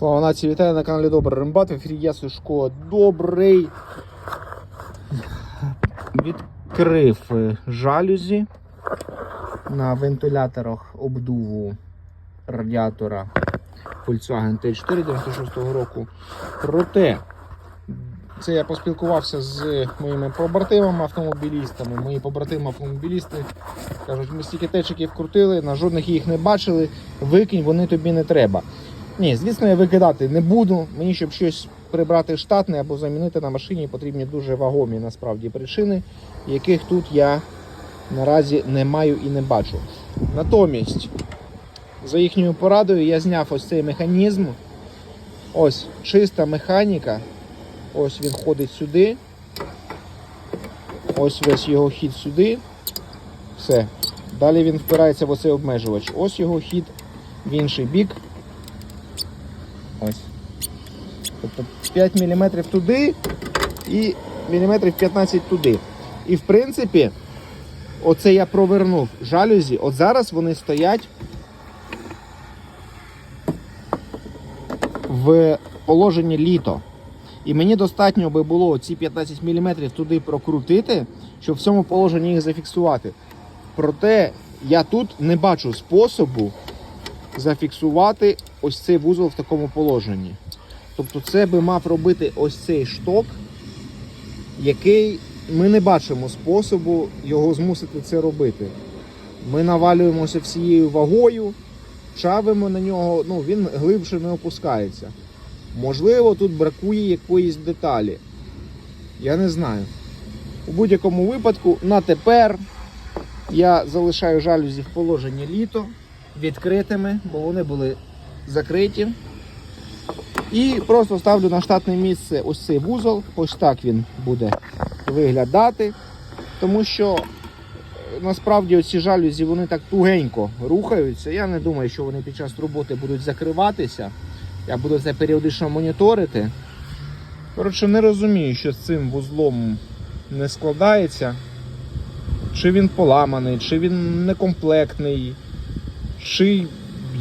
Слава нації, вітаю на каналі Добрий Рембат. В ефірі я Сушко Добрий. Відкрив е, жалюзі на вентиляторах обдуву радіатора Volkswagen T4 96 року. Проте, це я поспілкувався з моїми побратимами автомобілістами. Мої побратими автомобілісти кажуть, ми стільки течиків крутили, на жодних їх не бачили. Викинь, вони тобі не треба. Ні, звісно, я викидати не буду. Мені, щоб щось прибрати штатне або замінити на машині, потрібні дуже вагомі насправді причини, яких тут я наразі не маю і не бачу. Натомість, за їхньою порадою, я зняв ось цей механізм. Ось чиста механіка. Ось він ходить сюди. Ось весь його хід сюди. Все. Далі він впирається в оцей обмежувач. Ось його хід в інший бік. Ось. Тобто 5 мм туди і міліметрів 15 туди. І в принципі, оце я провернув жалюзі. От зараз вони стоять в положенні літо. І мені достатньо би було ці 15 мм туди прокрутити, щоб в цьому положенні їх зафіксувати. Проте я тут не бачу способу зафіксувати ось цей вузол в такому положенні. Тобто це би мав робити ось цей шток, який ми не бачимо способу його змусити це робити. Ми навалюємося всією вагою, чавимо на нього, ну він глибше не опускається. Можливо, тут бракує якоїсь деталі. Я не знаю. У будь-якому випадку, на тепер я залишаю жалюзі в положенні літо відкритими, бо вони були закриті. І просто ставлю на штатне місце ось цей вузол. Ось так він буде виглядати. Тому що е, насправді оці жалюзі вони так тугенько рухаються. Я не думаю, що вони під час роботи будуть закриватися. Я буду це періодично моніторити. Коротше, не розумію, що з цим вузлом не складається. Чи він поламаний, чи він некомплектний, чи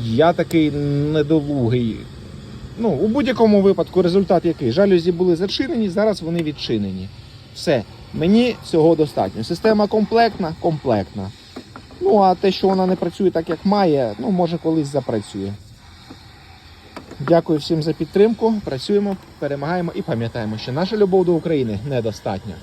я такий недолугий. Ну, у будь-якому випадку результат який? Жалюзі були зачинені, зараз вони відчинені. Все. Мені цього достатньо. Система комплектна, комплектна. Ну, а те, що вона не працює так, як має, ну, може колись запрацює. Дякую всім за підтримку. Працюємо, перемагаємо і пам'ятаємо, що наша любов до України недостатня.